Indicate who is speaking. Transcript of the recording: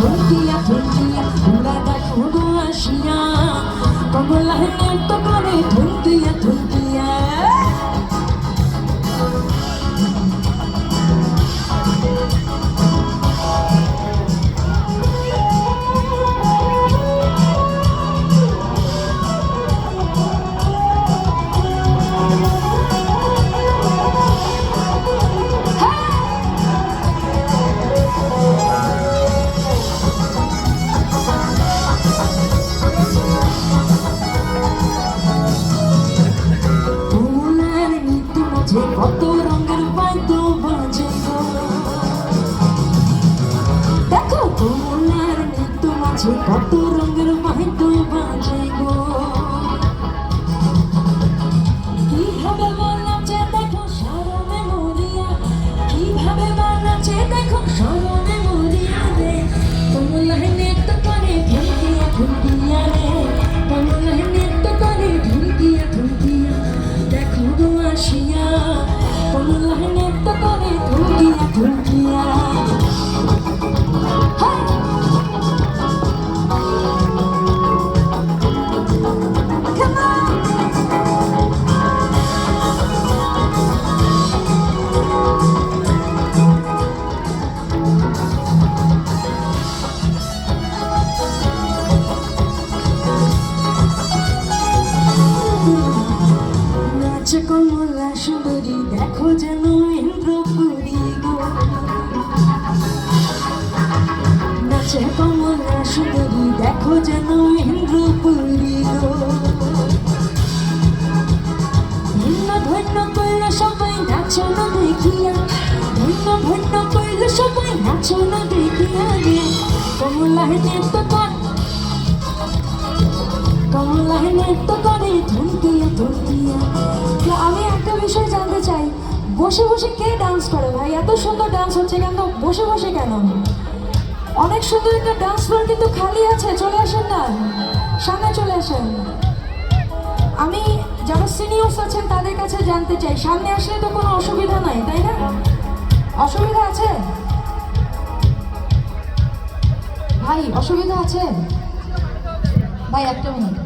Speaker 1: ধুকিয়া ধুকিয়া দেখো গো মাঝে কত রঙের বাদ্য বাজে দেখো তোমার নৃত্য মাঝে কত রঙের বাদ্য Turkey. নাচ কমলা সুন্দরী দেখো যেন ইন্দ্রপুরী গো। নাচ কমলা সুন্দরী দেখো যেন ইন্দ্রপুরী গো। ধন্য করল সবাই নাচো দেখিয়া ধন্য ধন্য করল সবাই নাচো দেখিয়া কর কমলায় নৃত্য করে ধুমকিয়া ধুমকিয়া
Speaker 2: তো আমি একটা বিষয় জানতে চাই, বসে বসে কে ডান্স করে ভাই? এত সুন্দর ডান্স হচ্ছে কেন? বসে বসে কেন? অনেক সুন্দর একটা ডান্স ফ্লোর কিন্তু খালি আছে, চলে আসেন না। সামনে চলে আসেন। আমি যারা সিনিয়র্স আছেন, তাদের কাছে জানতে চাই, সামনে আসলে তো কোনো অসুবিধা নাই, তাই না? অসুবিধা আছে? ভাই, অসুবিধা আছে? ভাই, একটা মিনিট